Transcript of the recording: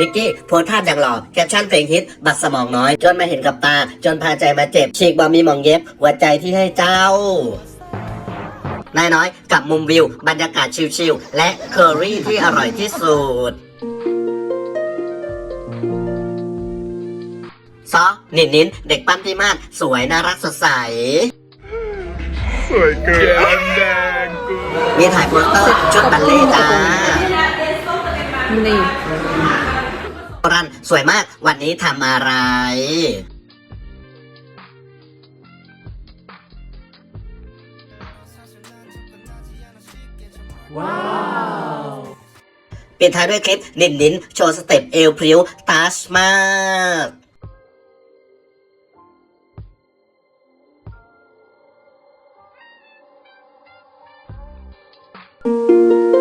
นิกกี้โพสท่าอย่างหล่อแคปชั่นเพลงฮิต บัตรสมองน้อย จนมาเห็นกับตา จนพาใจมาเจ็บ ฉีกบอมีหมองเย็บ หัวใจที่ให้เจ้านายน้อยกับมุมวิว บรรยากาศชิลๆและเคอรี่ที่อร่อยที่สุดซอหนินนินเด็กปั้นพี่มาศสวยน่ารักสดใส สวยเกินแดงกูมีถ่ายโปสเตอร์ชุดบัลเล่ต์จ้านี่ รันสวยมากวันนี้ทำอะไรว้าวปิดท้ายด้วยคลิปนินนินโชว์สเต็ปเอวพริ้วตัชมากน